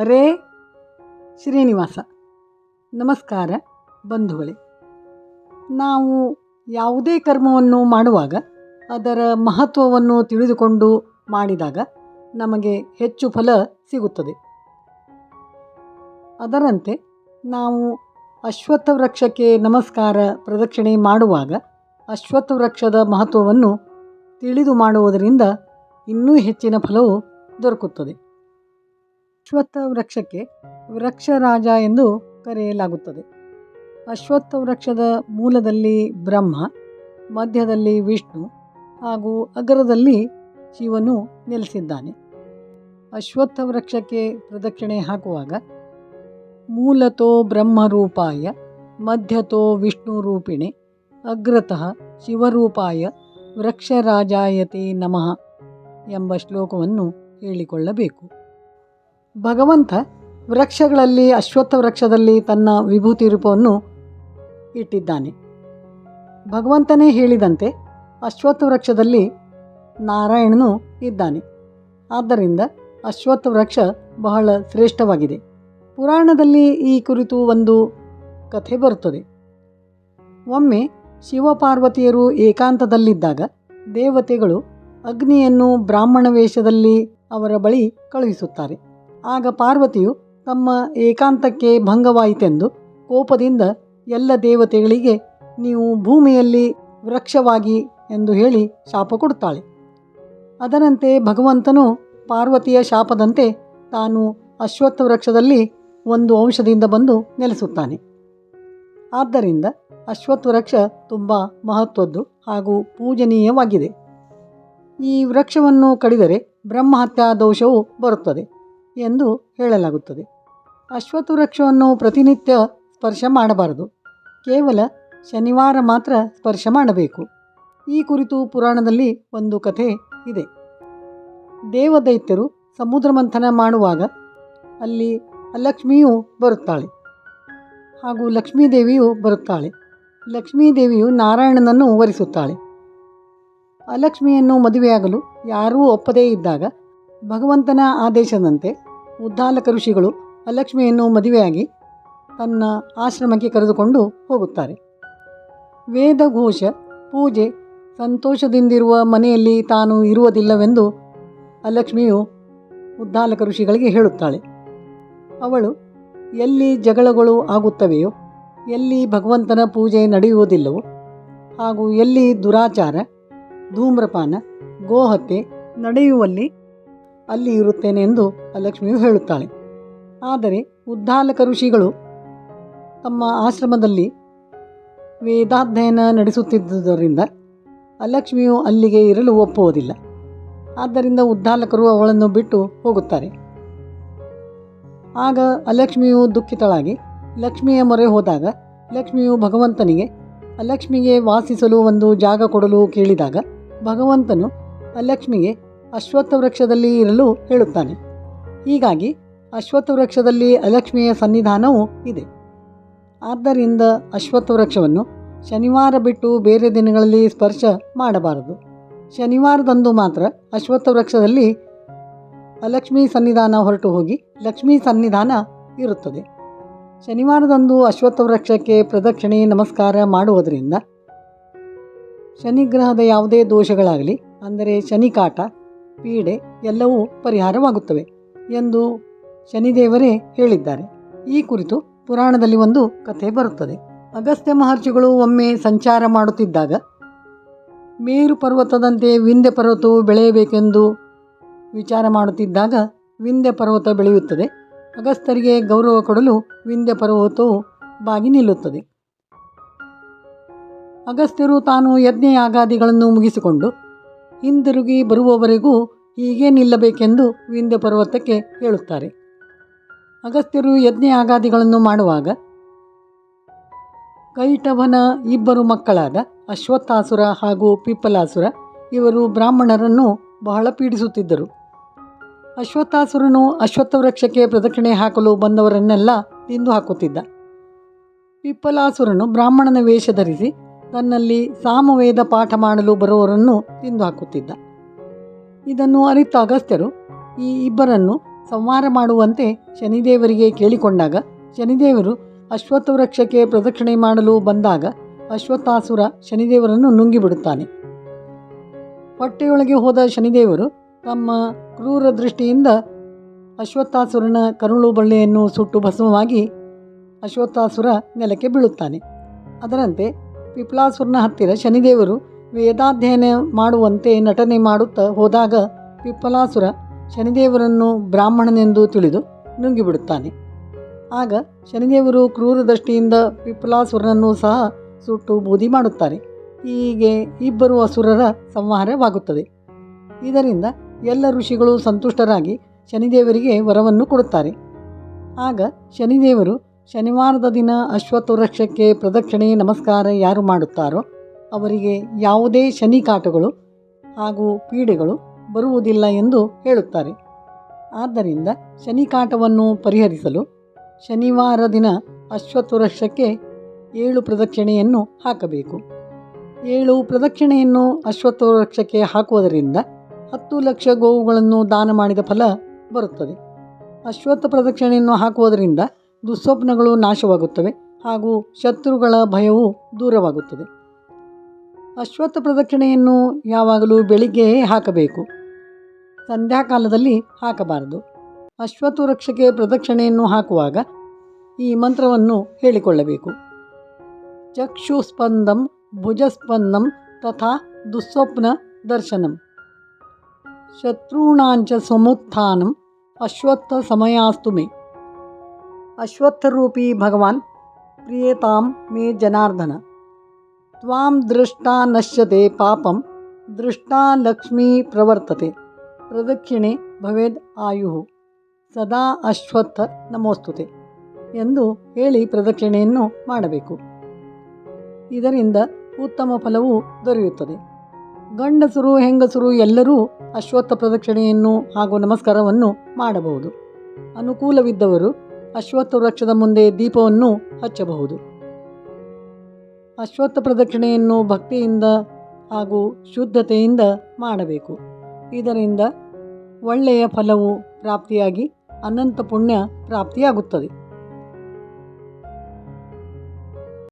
ಹರೇ ಶ್ರೀನಿವಾಸ. ನಮಸ್ಕಾರ ಬಂಧುಗಳೇ. ನಾವು ಯಾವುದೇ ಕರ್ಮವನ್ನು ಮಾಡುವಾಗ ಅದರ ಮಹತ್ವವನ್ನು ತಿಳಿದುಕೊಂಡು ಮಾಡಿದಾಗ ನಮಗೆ ಹೆಚ್ಚು ಫಲ ಸಿಗುತ್ತದೆ. ಅದರಂತೆ ನಾವು ಅಶ್ವತ್ಥ ವೃಕ್ಷಕ್ಕೆ ನಮಸ್ಕಾರ ಪ್ರದಕ್ಷಿಣೆ ಮಾಡುವಾಗ ಅಶ್ವತ್ಥ ವೃಕ್ಷದ ಮಹತ್ವವನ್ನು ತಿಳಿದು ಮಾಡುವುದರಿಂದ ಇನ್ನೂ ಹೆಚ್ಚಿನ ಫಲವು ದೊರಕುತ್ತದೆ. ಅಶ್ವತ್ಥ ವೃಕ್ಷಕ್ಕೆ ವೃಕ್ಷರಾಜ ಎಂದು ಕರೆಯಲಾಗುತ್ತದೆ. ಅಶ್ವತ್ಥ ವೃಕ್ಷದ ಮೂಲದಲ್ಲಿ ಬ್ರಹ್ಮ, ಮಧ್ಯದಲ್ಲಿ ವಿಷ್ಣು ಹಾಗೂ ಅಗ್ರದಲ್ಲಿ ಶಿವನು ನೆಲೆಸಿದ್ದಾನೆ. ಅಶ್ವತ್ಥ ವೃಕ್ಷಕ್ಕೆ ಪ್ರದಕ್ಷಿಣೆ ಹಾಕುವಾಗ ಮೂಲತೋ ಬ್ರಹ್ಮರೂಪಾಯ, ಮಧ್ಯತೋ ವಿಷ್ಣು ರೂಪಿಣಿ, ಅಗ್ರತಃ ಶಿವರೂಪಾಯ, ವೃಕ್ಷರಾಜಾಯತೆ ನಮಃ ಎಂಬ ಶ್ಲೋಕವನ್ನು ಹೇಳಿಕೊಳ್ಳಬೇಕು. ಭಗವಂತ ವೃಕ್ಷಗಳಲ್ಲಿ, ಅಶ್ವತ್ಥ ವೃಕ್ಷದಲ್ಲಿ ತನ್ನ ವಿಭೂತಿ ರೂಪವನ್ನು ಇಟ್ಟಿದ್ದಾನೆ. ಭಗವಂತನೇ ಹೇಳಿದಂತೆ ಅಶ್ವತ್ಥ ವೃಕ್ಷದಲ್ಲಿ ನಾರಾಯಣನು ಇದ್ದಾನೆ. ಆದ್ದರಿಂದ ಅಶ್ವತ್ಥ ವೃಕ್ಷ ಬಹಳ ಶ್ರೇಷ್ಠವಾಗಿದೆ. ಪುರಾಣದಲ್ಲಿ ಈ ಕುರಿತು ಒಂದು ಕಥೆ ಬರುತ್ತದೆ. ಒಮ್ಮೆ ಶಿವಪಾರ್ವತಿಯರು ಏಕಾಂತದಲ್ಲಿದ್ದಾಗ ದೇವತೆಗಳು ಅಗ್ನಿಯನ್ನು ಬ್ರಾಹ್ಮಣ ವೇಷದಲ್ಲಿ ಅವರ ಬಳಿ ಕಳುಹಿಸುತ್ತಾರೆ. ಆಗ ಪಾರ್ವತಿಯು ತಮ್ಮ ಏಕಾಂತಕ್ಕೆ ಭಂಗವಾಯಿತೆಂದು ಕೋಪದಿಂದ ಎಲ್ಲ ದೇವತೆಗಳಿಗೆ, ನೀವು ಭೂಮಿಯಲ್ಲಿ ವೃಕ್ಷವಾಗಿ ಎಂದು ಹೇಳಿ ಶಾಪ ಕೊಡುತ್ತಾಳೆ. ಅದರಂತೆ ಭಗವಂತನು ಪಾರ್ವತಿಯ ಶಾಪದಂತೆ ತಾನು ಅಶ್ವತ್ಥ ವೃಕ್ಷದಲ್ಲಿ ಒಂದು ಅಂಶದಿಂದ ಬಂದು ನೆಲೆಸುತ್ತಾನೆ. ಆದ್ದರಿಂದ ಅಶ್ವತ್ಥ ವೃಕ್ಷ ತುಂಬ ಮಹತ್ವದ್ದು ಹಾಗೂ ಪೂಜನೀಯವಾಗಿದೆ. ಈ ವೃಕ್ಷವನ್ನು ಕಡಿದರೆ ಬ್ರಹ್ಮಹತ್ಯಾ ದೋಷವು ಬರುತ್ತದೆ. ಎಂದು ಹೇಳಲಾಗುತ್ತದೆ. ಅಶ್ವತ್ಥವೃಕ್ಷವನ್ನು ಪ್ರತಿನಿತ್ಯ ಸ್ಪರ್ಶ ಮಾಡಬಾರದು. ಕೇವಲ ಶನಿವಾರ ಮಾತ್ರ ಸ್ಪರ್ಶ ಮಾಡಬೇಕು. ಈ ಕುರಿತು ಪುರಾಣದಲ್ಲಿ ಒಂದು ಕಥೆ ಇದೆ. ದೇವದೈತ್ಯರು ಸಮುದ್ರ ಮಂಥನ ಮಾಡುವಾಗ ಅಲ್ಲಿ ಲಕ್ಷ್ಮಿಯು ಬರುತ್ತಾಳೆ. ಹಾಗೂ ಲಕ್ಷ್ಮೀದೇವಿಯು ಬರುತ್ತಾಳೆ. ಲಕ್ಷ್ಮೀದೇವಿಯು ನಾರಾಯಣನನ್ನು ವರಿಸುತ್ತಾಳೆ. ಅಲಕ್ಷ್ಮಿಯನ್ನು ಮದುವೆಯಾಗಲು ಯಾರೂ ಒಪ್ಪದೇ ಇದ್ದಾಗ ಭಗವಂತನ ಆದೇಶದಂತೆ ಉದ್ದಾಲಕ ಋಷಿಗಳು ಅಲಕ್ಷ್ಮಿಯನ್ನು ಮದುವೆಯಾಗಿ ತನ್ನ ಆಶ್ರಮಕ್ಕೆ ಕರೆದುಕೊಂಡು ಹೋಗುತ್ತಾರೆ. ವೇದಘೋಷ ಪೂಜೆ ಸಂತೋಷದಿಂದಿರುವ ಮನೆಯಲ್ಲಿ ತಾನು ಇರುವುದಿಲ್ಲವೆಂದು ಅಲಕ್ಷ್ಮಿಯು ಉದ್ದಾಲಕ ಋಷಿಗಳಿಗೆ ಹೇಳುತ್ತಾಳೆ. ಅವಳು, ಎಲ್ಲಿ ಜಗಳಗಳು ಆಗುತ್ತವೆಯೋ, ಎಲ್ಲಿ ಭಗವಂತನ ಪೂಜೆ ನಡೆಯುವುದಿಲ್ಲವೋ, ಹಾಗೂ ಎಲ್ಲಿ ದುರಾಚಾರ, ಧೂಮ್ರಪಾನ, ಗೋಹತ್ಯೆ ನಡೆಯುವಲ್ಲಿ ಅಲ್ಲಿ ಇರುತ್ತೇನೆ ಎಂದು ಅಲಕ್ಷ್ಮಿಯು ಹೇಳುತ್ತಾಳೆ. ಆದರೆ ಉದ್ದಾಲಕ ಋಷಿಗಳು ತಮ್ಮ ಆಶ್ರಮದಲ್ಲಿ ವೇದಾಧ್ಯಯನ ನಡೆಸುತ್ತಿದ್ದುದರಿಂದ ಅಲಕ್ಷ್ಮಿಯು ಅಲ್ಲಿಗೆ ಇರಲು ಒಪ್ಪುವುದಿಲ್ಲ. ಆದ್ದರಿಂದ ಉದ್ದಾಲಕರು ಅವಳನ್ನು ಬಿಟ್ಟು ಹೋಗುತ್ತಾರೆ. ಆಗ ಅಲಕ್ಷ್ಮಿಯು ದುಃಖಿತಳಾಗಿ ಲಕ್ಷ್ಮಿಯ ಮೊರೆ ಹೋದಾಗ ಲಕ್ಷ್ಮಿಯು ಭಗವಂತನಿಗೆ ಅಲಕ್ಷ್ಮಿಗೆ ವಾಸಿಸಲು ಒಂದು ಜಾಗ ಕೊಡಲು ಕೇಳಿದಾಗ ಭಗವಂತನು ಅಲಕ್ಷ್ಮಿಗೆ ಅಶ್ವತ್ಥ ವೃಕ್ಷದಲ್ಲಿ ಇರಲು ಹೇಳುತ್ತಾನೆ. ಹೀಗಾಗಿ ಅಶ್ವತ್ಥ ವೃಕ್ಷದಲ್ಲಿ ಅಲಕ್ಷ್ಮಿಯ ಸನ್ನಿಧಾನವು ಇದೆ. ಆದ್ದರಿಂದ ಅಶ್ವತ್ಥ ವೃಕ್ಷವನ್ನು ಶನಿವಾರ ಬಿಟ್ಟು ಬೇರೆ ದಿನಗಳಲ್ಲಿ ಸ್ಪರ್ಶ ಮಾಡಬಾರದು. ಶನಿವಾರದಂದು ಮಾತ್ರ ಅಶ್ವತ್ಥ ವೃಕ್ಷದಲ್ಲಿ ಅಲಕ್ಷ್ಮಿ ಸನ್ನಿಧಾನ ಹೊರಟು ಹೋಗಿ ಲಕ್ಷ್ಮೀ ಸನ್ನಿಧಾನ ಇರುತ್ತದೆ. ಶನಿವಾರದಂದು ಅಶ್ವತ್ಥ ವೃಕ್ಷಕ್ಕೆ ಪ್ರದಕ್ಷಿಣೆ ನಮಸ್ಕಾರ ಮಾಡುವುದರಿಂದ ಶನಿಗ್ರಹದ ಯಾವುದೇ ದೋಷಗಳಾಗಲಿ, ಅಂದರೆ ಶನಿಕಾಟ ಪೀಡೆ ಎಲ್ಲವೂ ಪರಿಹಾರವಾಗುತ್ತವೆ ಎಂದು ಶನಿದೇವರೇ ಹೇಳಿದ್ದಾರೆ. ಈ ಕುರಿತು ಪುರಾಣದಲ್ಲಿ ಒಂದು ಕಥೆ ಬರುತ್ತದೆ. ಅಗಸ್ತ್ಯ ಮಹರ್ಷಿಗಳು ಒಮ್ಮೆ ಸಂಚಾರ ಮಾಡುತ್ತಿದ್ದಾಗ, ಮೇರು ಪರ್ವತದಂತೆ ವಿಂಧ್ಯ ಪರ್ವತವು ಬೆಳೆಯಬೇಕೆಂದು ವಿಚಾರ ಮಾಡುತ್ತಿದ್ದಾಗ ವಿಂದ್ಯ ಪರ್ವತ ಬೆಳೆಯುತ್ತದೆ. ಅಗಸ್ತ್ಯರಿಗೆ ಗೌರವ ಕೊಡಲು ವಿಂಧ್ಯ ಪರ್ವತವು ಬಾಗಿ ನಿಲ್ಲುತ್ತದೆ. ಅಗಸ್ತ್ಯರು ತಾನು ಯಜ್ಞ ಯಾಗಾದಿಗಳನ್ನು ಮುಗಿಸಿಕೊಂಡು ಹಿಂದಿರುಗಿ ಬರುವವರೆಗೂ ಹೀಗೆ ನಿಲ್ಲಬೇಕೆಂದು ವಿಂಧ್ಯ ಪರ್ವತಕ್ಕೆ ಹೇಳುತ್ತಾರೆ. ಅಗಸ್ತ್ಯರು ಯಜ್ಞ ಯಾಗಾದಿಗಳನ್ನು ಮಾಡುವಾಗ ಕೈಟವನ ಇಬ್ಬರು ಮಕ್ಕಳಾದ ಅಶ್ವತ್ಥಾಸುರ ಹಾಗೂ ಪಿಪ್ಪಲಾಸುರ ಇವರು ಬ್ರಾಹ್ಮಣರನ್ನು ಬಹಳ ಪೀಡಿಸುತ್ತಿದ್ದರು. ಅಶ್ವತ್ಥಾಸುರನು ಅಶ್ವತ್ಥ ವೃಕ್ಷಕ್ಕೆ ಪ್ರದಕ್ಷಿಣೆ ಹಾಕಲು ಬಂದವರನ್ನೆಲ್ಲ ತಿಂದು ಹಾಕುತ್ತಿದ್ದ. ಪಿಪ್ಪಲಾಸುರನು ಬ್ರಾಹ್ಮಣನ ವೇಷ ಧರಿಸಿ ತನ್ನಲ್ಲಿ ಸಾಮವೇದ ಪಾಠ ಮಾಡಲು ಬರುವವರನ್ನು ತಿಂದು ಹಾಕುತ್ತಿದ್ದ ಇದನ್ನು ಅರಿತ ಅಗಸ್ತ್ಯರು ಈ ಇಬ್ಬರನ್ನು ಸಂವಾರ ಮಾಡುವಂತೆ ಶನಿದೇವರಿಗೆ ಕೇಳಿಕೊಂಡಾಗ ಶನಿದೇವರು ಅಶ್ವತ್ಥ ವೃಕ್ಷಕ್ಕೆ ಪ್ರದಕ್ಷಿಣೆ ಮಾಡಲು ಬಂದಾಗ ಅಶ್ವತ್ಥಾಸುರ ಶನಿದೇವರನ್ನು ನುಂಗಿಬಿಡುತ್ತಾನೆ. ಹೊಟ್ಟೆಯೊಳಗೆ ಹೋದ ಶನಿದೇವರು ತಮ್ಮ ಕ್ರೂರ ದೃಷ್ಟಿಯಿಂದ ಅಶ್ವತ್ಥಾಸುರನ ಕರುಳು ಬಳ್ಳಿಯನ್ನು ಸುಟ್ಟು ಭಸ್ಮವಾಗಿ ಅಶ್ವತ್ಥಾಸುರ ನೆಲಕ್ಕೆ ಬೀಳುತ್ತಾನೆ. ಅದರಂತೆ ಪಿಪ್ಲಾಸುರನ ಹತ್ತಿರ ಶನಿದೇವರು ವೇದಾಧ್ಯಯನ ಮಾಡುವಂತೆ ನಟನೆ ಮಾಡುತ್ತಾ ಹೋದಾಗ ಪಿಪ್ಪಲಾಸುರ ಶನಿದೇವರನ್ನು ಬ್ರಾಹ್ಮಣನೆಂದು ತಿಳಿದು ನುಂಗಿಬಿಡುತ್ತಾನೆ. ಆಗ ಶನಿದೇವರು ಕ್ರೂರ ದೃಷ್ಟಿಯಿಂದ ಪಿಪ್ಪಲಾಸುರನನ್ನು ಸಹ ಸುಟ್ಟು ಬೂದಿ ಮಾಡುತ್ತಾರೆ. ಹೀಗೆ ಇಬ್ಬರು ಅಸುರರ ಸಂಹಾರವಾಗುತ್ತದೆ. ಇದರಿಂದ ಎಲ್ಲ ಋಷಿಗಳು ಸಂತುಷ್ಟರಾಗಿ ಶನಿದೇವರಿಗೆ ವರವನ್ನು ಕೊಡುತ್ತಾರೆ. ಆಗ ಶನಿದೇವರು ಶನಿವಾರದ ದಿನ ಅಶ್ವತ್ಥವೃಕ್ಷಕ್ಕೆ ಪ್ರದಕ್ಷಿಣೆ ನಮಸ್ಕಾರ ಯಾರು ಮಾಡುತ್ತಾರೋ ಅವರಿಗೆ ಯಾವುದೇ ಶನಿ ಕಾಟಗಳು ಹಾಗೂ ಪೀಡೆಗಳು ಬರುವುದಿಲ್ಲ ಎಂದು ಹೇಳುತ್ತಾರೆ. ಆದ್ದರಿಂದ ಶನಿ ಕಾಟವನ್ನು ಪರಿಹರಿಸಲು ಶನಿವಾರ ದಿನ ಅಶ್ವತ್ಥವೃಕ್ಷಕ್ಕೆ ಏಳು ಪ್ರದಕ್ಷಿಣೆಯನ್ನು ಹಾಕಬೇಕು. ಏಳು ಪ್ರದಕ್ಷಿಣೆಯನ್ನು ಅಶ್ವತ್ಥವೃಕ್ಷಕ್ಕೆ ಹಾಕುವುದರಿಂದ ಹತ್ತು ಲಕ್ಷ ಗೋವುಗಳನ್ನು ದಾನ ಮಾಡಿದ ಫಲ ಬರುತ್ತದೆ. ಅಶ್ವತ್ಥ ಪ್ರದಕ್ಷಿಣೆಯನ್ನು ಹಾಕುವುದರಿಂದ ದುಸ್ವಪ್ನಗಳು ನಾಶವಾಗುತ್ತವೆ ಹಾಗೂ ಶತ್ರುಗಳ ಭಯವು ದೂರವಾಗುತ್ತದೆ. ಅಶ್ವತ್ಥ ಪ್ರದಕ್ಷಿಣೆಯನ್ನು ಯಾವಾಗಲೂ ಬೆಳಿಗ್ಗೆಯೇ ಹಾಕಬೇಕು. ಸಂಧ್ಯಾಕಾಲದಲ್ಲಿ ಹಾಕಬಾರದು. ಅಶ್ವತ್ಥ ವೃಕ್ಷಕ್ಕೆ ಪ್ರದಕ್ಷಿಣೆಯನ್ನು ಹಾಕುವಾಗ ಈ ಮಂತ್ರವನ್ನು ಹೇಳಿಕೊಳ್ಳಬೇಕು. ಚಕ್ಷುಸ್ಪಂದಂ, ಭುಜಸ್ಪಂದಂ ತಥಾ ದುಸ್ವಪ್ನ ದರ್ಶನಂ. ಶತ್ರುಣಾಂಚ ಸಮುತ್ಥಾನಂ, ಅಶ್ವತ್ಥ ಸಮಯಾಸ್ತು ಮೇ ಅಶ್ವತ್ಥರೂಪಿ ಭಗವಾನ್, ಪ್ರಿಯತಾಂ ಮೇ ಜನಾರ್ದನ. ತ್ವಾಂ ದೃಷ್ಟಾ ನಶ್ಯತೆ ಪಾಪಂ, ದೃಷ್ಟಾ ಲಕ್ಷ್ಮೀ ಪ್ರವರ್ತತೆ. ಪ್ರದಕ್ಷಿಣೆ ಭವೇದ್ ಆಯು ಸದಾ ಅಶ್ವತ್ಥ ನಮೋಸ್ತುತೆ ಎಂದು ಹೇಳಿ ಪ್ರದಕ್ಷಿಣೆಯನ್ನು ಮಾಡಬೇಕು. ಇದರಿಂದ ಉತ್ತಮ ಫಲವು ದೊರೆಯುತ್ತದೆ. ಗಂಡಸರು, ಹೆಂಗಸರು ಎಲ್ಲರೂ ಅಶ್ವತ್ಥ ಪ್ರದಕ್ಷಿಣೆಯನ್ನು ಹಾಗೂ ನಮಸ್ಕಾರವನ್ನು ಮಾಡಬಹುದು. ಅನುಕೂಲವಿದ್ದವರು ಅಶ್ವತ್ಥ ವೃಕ್ಷದ ಮುಂದೆ ದೀಪವನ್ನು ಹಚ್ಚಬಹುದು. ಅಶ್ವತ್ಥ ಪ್ರದಕ್ಷಿಣೆಯನ್ನು ಭಕ್ತಿಯಿಂದ ಹಾಗೂ ಶುದ್ಧತೆಯಿಂದ ಮಾಡಬೇಕು. ಇದರಿಂದ ಒಳ್ಳೆಯ ಫಲವು ಪ್ರಾಪ್ತಿಯಾಗಿ ಅನಂತ ಪುಣ್ಯ ಪ್ರಾಪ್ತಿಯಾಗುತ್ತದೆ.